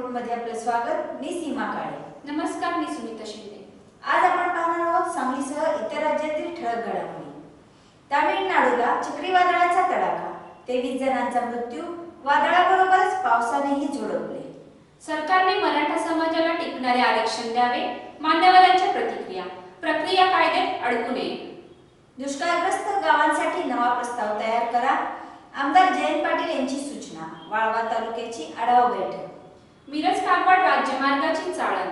रिपोर्टमध्ये आपलं स्वागत. मी सीमा काळे. नमस्कार मी सुनीता शिंदे. आज आपण पाहणार आहोत सांगलीसह इतर राज्यातील ठळक घडामोडी. तामिळनाडूला चक्रीवादळाचा तडाखा. तेवीस जणांचा मृत्यू. वादळाबरोबरच पावसानेही झोडपले. सरकारने मराठा समाजाला टिकणारे आरक्षण द्यावे मान्यवरांच्या प्रतिक्रिया. प्रक्रिया कायद्यात अडकू नये. दुष्काळग्रस्त गावांसाठी नवा प्रस्ताव तयार करा. आमदार जयंत पाटील यांची सूचना. वाळवा तालुक्याची आढावा बैठक. मिरज कापड राज्यमार्गाची चाळण.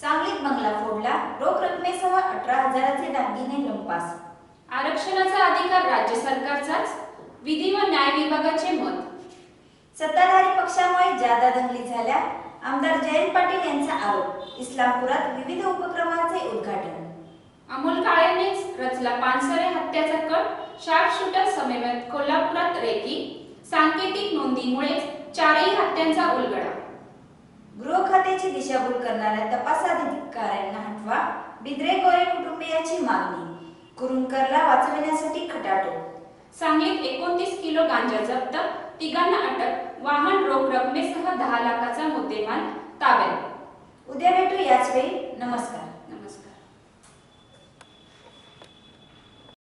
सांगलीत बंगला फोडला रोख रकमेसह अठरा हजाराचे दागिने लंपास. आरक्षणाचा अधिकार राज्य सरकारचाच? विधी व न्याय विभागाचे मत? सत्ताधारी पक्षामुळे जादा दंगली झाल्या आमदार जयंत पाटील यांचा आरोप इस्लामपुरात विविध उपक्रमांचे उद्घाटन. अमोल काळेनेच रचला पानसरे हत्याचा कट शार्प शूटर समेत कोल्हापुरात रेकी सांकेतिक नोंदीमुळेच चारही हत्यांचा उलगडा. गृह खात्याची दिशाभूल करणाऱ्या तपास अधिकाऱ्यांना हटवा. बिद्रे गोरे कुटुंबियाची मागणी. कुरुंकरला वाचविण्यासाठी खटाटोप सांगलीत एकोणतीस किलो गांजा जप्त. तिघांना अटक. वाहन रोख रकमेसह दहा लाखाचा मुद्देमाल ताब्यात. उद्या भेटू याच वेळी. नमस्कार.